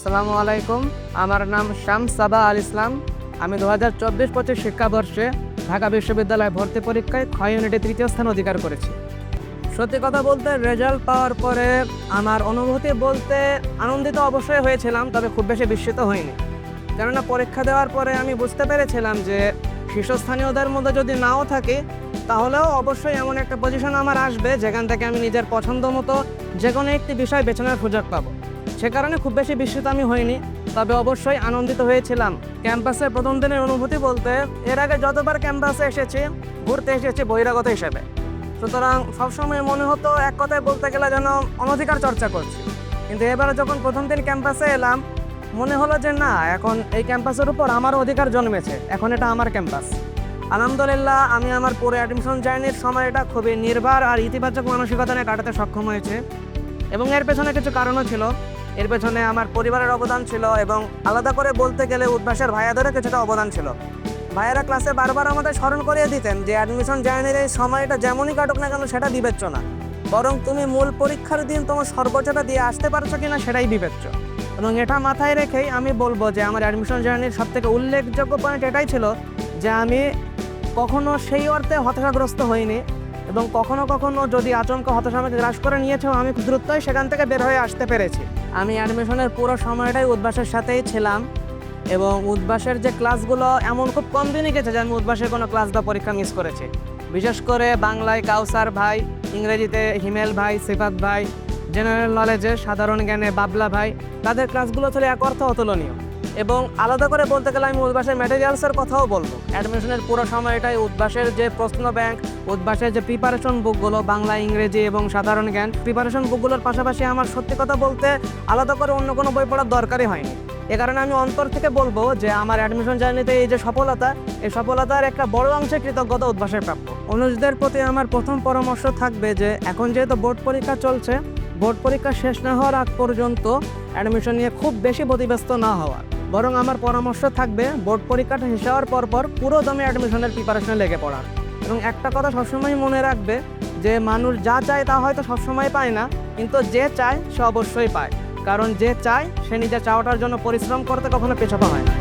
আসসালামু আলাইকুম। আমার নাম শাম সাবা আল ইসলাম। আমি দু হাজার চব্বিশ পঁচিশ শিক্ষাবর্ষে ঢাকা বিশ্ববিদ্যালয় ভর্তি পরীক্ষায় ক্ষয় ইউনিটে তৃতীয় স্থান অধিকার করেছি। সত্যি কথা বলতে রেজাল্ট পাওয়ার পরে আমার অনুভূতি বলতে আনন্দিত অবশ্যই হয়েছিলাম, তবে খুব বেশি বিস্মিত হইনি। কেননা পরীক্ষা দেওয়ার পরে আমি বুঝতে পেরেছিলাম যে শীর্ষস্থানীয়দের মধ্যে যদি নাও থাকে, তাহলেও অবশ্যই এমন একটা পজিশন আমার আসবে, যেখান থেকে আমি নিজের পছন্দ মতো যে কোনো একটি বিষয় বেছে নেওয়ার সুযোগ পাবো। সে কারণে খুব বেশি বিস্মিত আমি হইনি। তবে অবশ্যই আনন্দিত হয়েছিলাম। ক্যাম্পাসে প্রথম দিনের অনুভূতি বলতে, এর আগে যতবার ক্যাম্পাসে এসেছি, ঘুরতে এসেছি বহিরাগত হিসেবে। সুতরাং সবসময় মনে হতো এক কথায় বলতে গেলে যেন অনধিকার চর্চা করছি। কিন্তু এবারে যখন প্রথম দিন ক্যাম্পাসে এলাম, মনে হলো যে না, এখন এই ক্যাম্পাসের উপর আমার অধিকার জন্মেছে। এখন এটা আমার ক্যাম্পাস। আলহামদুলিল্লাহ, আমি আমার পুরো অ্যাডমিশন জার্নির সময়টা খুবই নির্ভর আর ইতিবাচক মানসিকতা নিয়ে কাটাতে সক্ষম হয়েছে। এবং এর পেছনে কিছু কারণও ছিল। এর পেছনে আমার পরিবারের অবদান ছিল এবং আলাদা করে বলতে গেলে উদ্ভাসের ভাইয়াদেরও কিছুটা অবদান ছিল। ভাইয়েরা ক্লাসে বারবার আমাদের স্মরণ করিয়ে দিতেন যে অ্যাডমিশন জার্নির এই সময়টা যেমনই কাটুক না কেন সেটা বিবেচ্য না। বরং তুমি মূল পরীক্ষার দিন তোমার সর্বোচ্চটা দিয়ে আসতে পারছ কিনা সেটাই বিবেচ্য। এবং এটা মাথায় রেখেই আমি বলব যে আমার অ্যাডমিশন জার্নির সব থেকে উল্লেখযোগ্য পয়েন্ট এটাই ছিল যে আমি কখনো সেই অর্থে হতাশাগ্রস্ত হইনি এবং কখনো কখনো যদি আচমকা হতাশা আমাকে গ্রাস করে নিয়েছেও আমি দ্রুতই সেখান থেকে বের হয়ে আসতে পেরেছি। আমি অ্যাডমিশনের পুরো সময়টাই উদ্ভাসের সাথেই ছিলাম এবং উদ্ভাসের যে ক্লাসগুলো এমন খুব কম দিনই গেছে যে আমি উদ্ভাসের কোনো ক্লাস বা পরীক্ষা মিস করেছি। বিশেষ করে বাংলায় কাউসার ভাই, ইংরেজিতে হিমেল ভাই, সিফাত ভাই জেনারেল নলেজে সাধারণ জ্ঞানে বাবলা ভাই, তাদের ক্লাসগুলো ছিল এক অর্থ অতুলনীয়। এবং আলাদা করে বলতে গেলে আমি উদ্ভাসের ম্যাটেরিয়ালসের কথাও বলব। অ্যাডমিশনের পুরো সময়টাই উদ্ভাসের যে প্রশ্ন ব্যাংক উদ্ভাসের যে প্রিপারেশন বুকগুলো বাংলা, ইংরেজি এবং সাধারণ জ্ঞান প্রিপারেশন বুকগুলোর পাশাপাশি আমার সত্যি কথা বলতে আলাদা করে অন্য কোনো বই পড়ার দরকারই হয়নি। এ কারণে আমি অন্তর থেকে বলব যে আমার অ্যাডমিশন জার্নিতে এই যে সফলতা এই সফলতার একটা বড় অংশে কৃতজ্ঞতা উদ্ভাসের প্রাপ্য। অনুজদের প্রতি আমার প্রথম পরামর্শ থাকবে যে এখন যেহেতু বোর্ড পরীক্ষা চলছে, বোর্ড পরীক্ষা শেষ না হওয়ার আগ পর্যন্ত অ্যাডমিশন নিয়ে খুব বেশি প্রতিব্যস্ত না হওয়ার। বরং আমার পরামর্শ থাকবে, বোর্ড পরীক্ষাটা শেষ হওয়ার পর পর পুরো দমে অ্যাডমিশনের প্রিপারেশনে লেগে পড়ার। এবং একটা কথা সবসময় মনে রাখবে যে, মানুষ যা চায় তা হয়তো সবসময় পায় না, কিন্তু যে চায় সে অবশ্যই পায়। কারণ যে চায়, সে নিজের চাওয়াটার জন্য পরিশ্রম করতে কখনো পেছপা হয় না।